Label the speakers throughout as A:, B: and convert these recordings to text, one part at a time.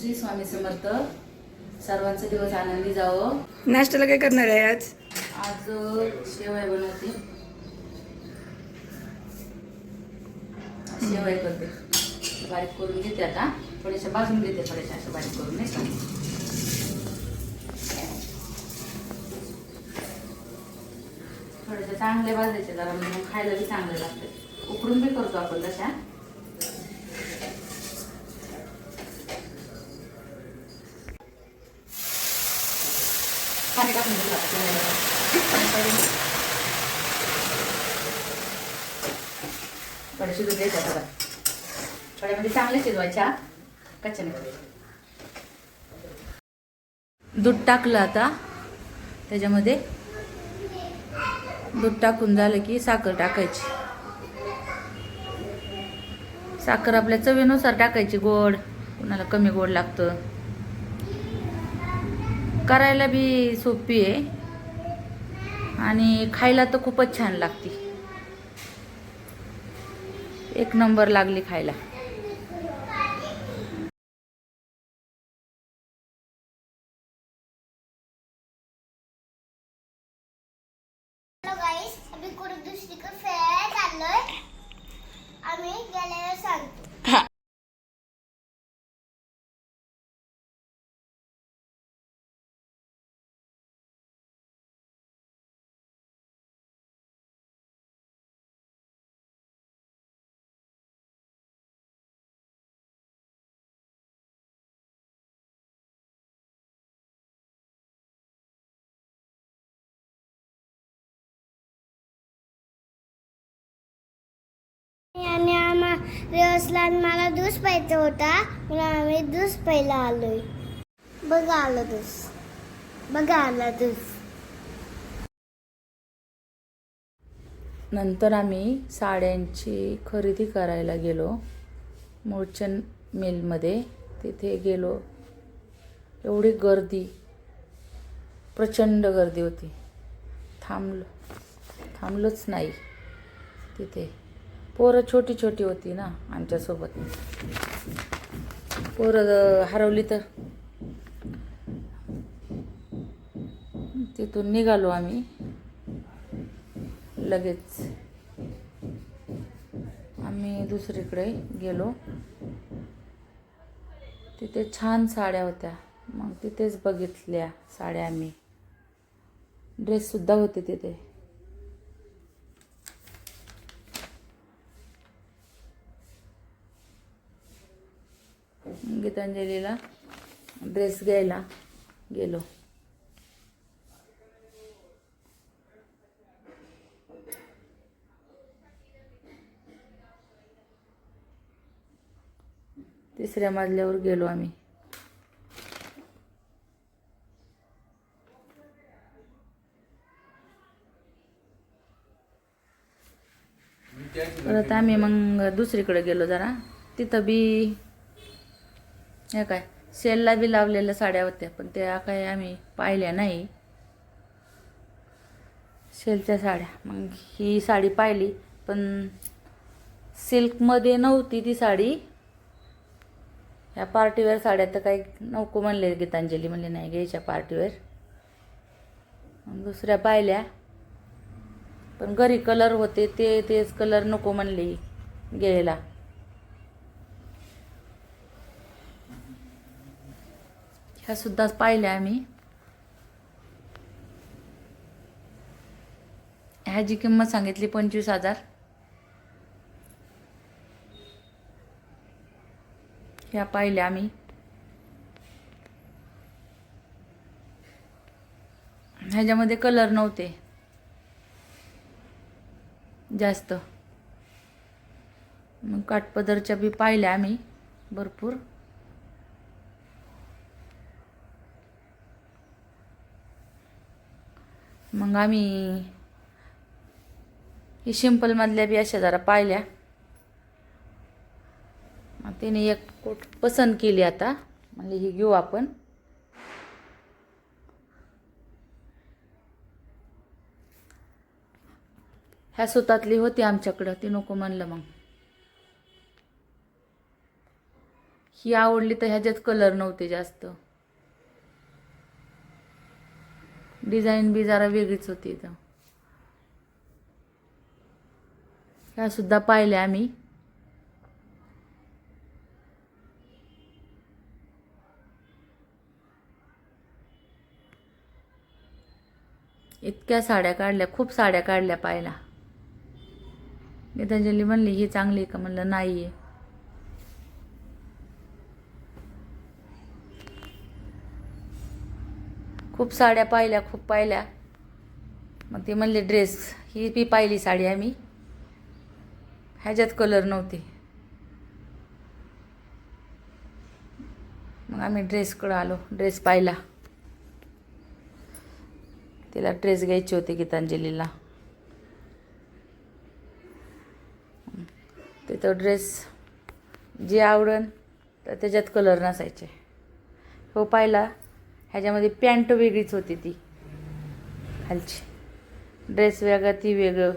A: श्री स्वामी समर्थ. सर्वांचा दिवस आनंदी जावं.
B: नाश्त्याला काय करणार आहे आज?
A: आज शेवया बनवते. शेवया करते. बारीक करून घेते आता. थोड्याशा भाजून घेते थोड्याशा अशा बारीक करून नाही का? थोड्याशा चांगल्या भाजायच्या जरा मग खायला बी चांगलं लागतं. उकडून बी करतो आपण तशा. पाणी टाकून घेऊ थोडे शिजू द्यायच्या बघा थोड्या म्हणजे चांगले शिजवायच्या कच्च्या नाही दूध टाकलं आता. त्याच्यामध्ये दूध टाकून झालं की साखर टाकायची. साखर आपल्या चवीनुसार टाकायची गोड. कुणाला कमी गोड लागतं. करायला बी सोपी आहे. आणि खायला तर खूपच छान लागते. एक नंबर लागली खायला.
C: रिहर्सला मला दूस पाहिजे होता. म्हणून आम्ही दूस प्यायला आलोय. बघा आलं दूस बघा आला दूस
A: नंतर आम्ही साड्यांची खरेदी करायला गेलो. मूळचंद मिलमध्ये. तिथे गेलो. एवढी गर्दी. प्रचंड गर्दी होती. थांबलो. थांबलोच नाही. तिथे. पोरं छोटी छोटी होती ना आमच्यासोबत. पोरं हरवली तर. तिथून निघालो आम्ही. लगेच आम्ही दुसरीकडे गेलो. तिथे छान साड्या होत्या. मग तिथेच बघितल्या साड्या आम्ही. ड्रेससुद्धा होते तिथे. गीतांजलीला ड्रेस घ्यायला गेलो. तिसऱ्या मजल्यावर गेलो आम्ही. परत आम्ही मग दुसरीकडे गेलो जरा. तिथं बी हे काय सेलला बी लावलेल्या साड्या होत्या पण त्या काय आम्ही पाहिल्या नाही. सेलच्या साड्या. मग ही साडी पाहिली पण सिल्कमध्ये नव्हती ती साडी. ह्या पार्टीवेअर साड्या तर काही नको म्हणले गीतांजली म्हणले नाही घ्यायच्या पार्टीवेअर. दुसऱ्या पाहिल्या. पण घरी कलर होते ते तेच कलर नको म्हणले घ्यायला. ह्या सुद्धा पाहिल्या आम्ही. ह्याची किंमत सांगितली पंचवीस हजार. ह्या पाहिल्या आम्ही. ह्याच्यामध्ये कलर नव्हते. जास्त. मग काठपदरच्या बी पाहिल्या आम्ही भरपूर. मग आम्ही ही सिंपलमधल्या बी अशा जरा पाहिल्या. मग तिने एक कोट पसंत केली आता. म्हणजे ही घेऊ आपण. ह्या सुतातली होती आमच्याकडं ती नको म्हणलं मग. ही आवडली तर ह्याच्यात कलर नव्हते जास्त. डिझाईन बी जरा वेगळीच होती इथं. ह्या सुद्धा पाहिल्या आम्ही. इतक्या साड्या काढल्या खूप साड्या काढल्या पाहिला गीतांजली म्हणली ही चांगली आहे का? म्हणलं नाही आहे खूप साड्या पाहिल्या खूप पाहिल्या. मग ते म्हणले ड्रेस ही बी पाहिली साडी आम्ही. ह्याच्यात कलर नव्हते. मग आम्ही ड्रेसकडं आलो ड्रेस पाहिला. तिला ड्रेस घ्यायचे होते गीतांजलीला. तिथं ड्रेस जे आवडन तर त्याच्यात कलर नसायचे. हो पाहिला. ह्याच्यामध्ये पॅन्ट वेगळीच होती ती. खालची. ड्रेस वेगळा ती वेगळं.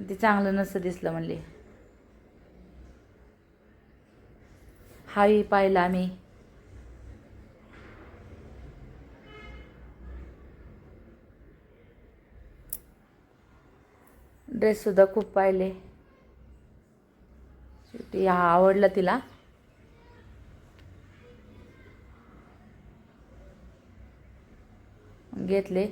A: ते चांगलं नसतं दिसलं म्हणले. हाही पाहिला आम्ही. ड्रेससुद्धा खूप पाहिले. शेवटी हा आवडला तिला. घेतले.